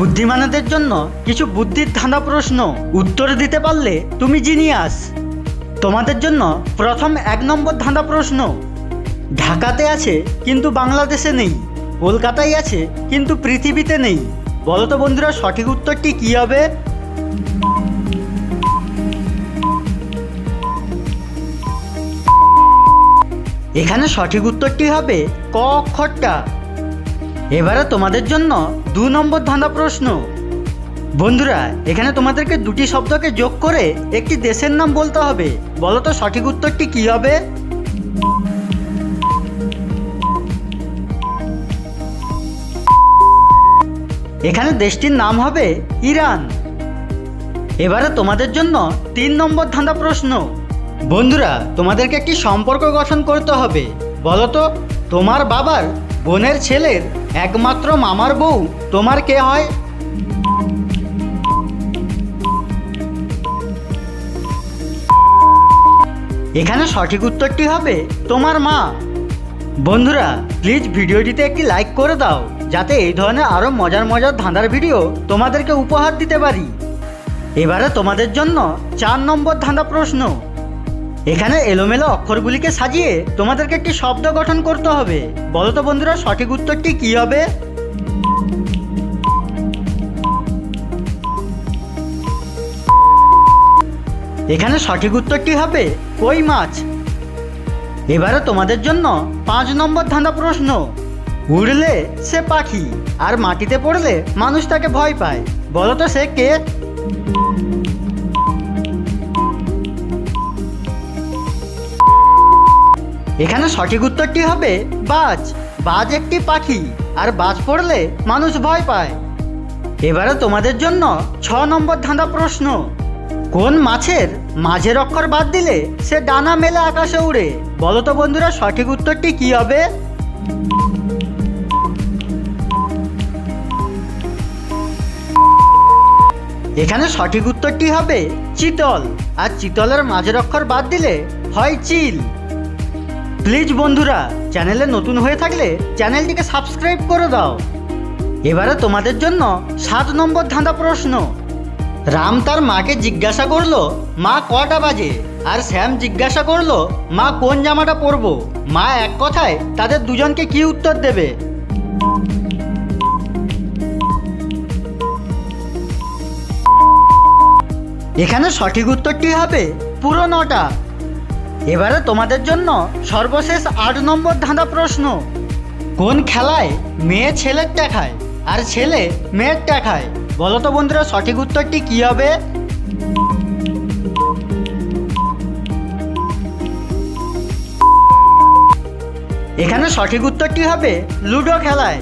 বুদ্ধিমানদের জন্য কিছু বুদ্ধির ধাঁধা প্রশ্ন উত্তর দিতে পারলে তুমি জিনিয়াস। তোমাদের জন্য প্রথম এক নম্বর ধাঁধা প্রশ্ন, ঢাকাতে আছে কিন্তু বাংলাদেশে নেই, কলকাতায় আছে কিন্তু পৃথিবীতে নেই। বলো তো বন্ধুরা, সঠিক উত্তরটি কী হবে? এখানে সঠিক উত্তরটি হবে ক অক্ষরটা এবারে তোমাদের জন্য দু নম্বর ধাঁধা প্রশ্ন। বন্ধুরা, এখানে তোমাদেরকে দুটি শব্দকে যোগ করে একটি দেশের নাম বলতে হবে। বলো তো সঠিক উত্তরটি কি হবে? এখানে দেশটির নাম হবে ইরান। এবারে তোমাদের জন্য তিন নম্বর ধাঁধা প্রশ্ন। বন্ধুরা, তোমাদেরকে একটি সম্পর্ক গঠন করতে হবে। বলো তো, তোমার বাবার বোনের ছেলের একমাত্র মামার বউ, তোমার কে হয়? এখানে সঠিক উত্তরটি হবে তোমার মা। বন্ধুরা প্লিজ ভিডিওটিতে একটি লাইক করে দাও, যাতে এই ধরনের আরও মজার মজার ধাঁধার ভিডিও তোমাদেরকে উপহার দিতে পারি। এবারে তোমাদের জন্য চার নম্বর ধাঁধা প্রশ্ন। এখানে এলোমেলো অক্ষরগুলিকে সাজিয়ে তোমাদেরকে একটি শব্দ গঠন করতে হবে। বলো তো বন্ধুরা, সঠিক উত্তরটি কী হবে? এখানে সঠিক উত্তরটি হবে কই মাছ। এবারে তোমাদের জন্য পাঁচ নম্বর ধাঁধা প্রশ্ন। উড়লে সে পাখি, আর মাটিতে পড়লে মানুষ তাকে ভয় পায়। বলো তো সে কে? এখানে সঠিক উত্তরটি হবে? বাজ। বাজ একটি পাখি, আর বাজ পড়লে মানুষ ভয় পায়। এবারে তোমাদের জন্য ছ নম্বর ধাঁধা প্রশ্ন। কোন মাছের মাঝের অক্ষর বাদ দিলে সে ডানা মেলে আকাশে উড়ে? বলো তো বন্ধুরা, সঠিক উত্তরটি কি হবে? এখানে সঠিক উত্তরটি হবে চিতল। আর চিতলের মাঝের অক্ষর বাদ দিলে হয় চিল। প্লিজ বন্ধুরা, চ্যানেলে নতুন হয়ে থাকলে চ্যানেলটিকে সাবস্ক্রাইব করে দাও। এবারে তোমাদের জন্য সাত নম্বর ধাঁধা প্রশ্ন। রাম তার মাকে জিজ্ঞাসা করল, মা, কটা বাজে? আর শ্যাম জিজ্ঞাসা করল, মা, কোন জামাটা পরবো? মা এক কথায় তাদের দুজনকে কি উত্তর দেবে? এখানে সঠিক উত্তরটি হবে পুরো নটা। এবারে তোমাদের জন্য সর্বশেষ আট নম্বর ধাঁধা প্রশ্ন। কোন খেলায় মেয়ে ছেলের খায় আর ছেলে মেয়ের খায় বলো তো বন্ধুরা, সঠিক উত্তরটি কি হবে? এখানে সঠিক উত্তরটি হবে লুডো খেলায়।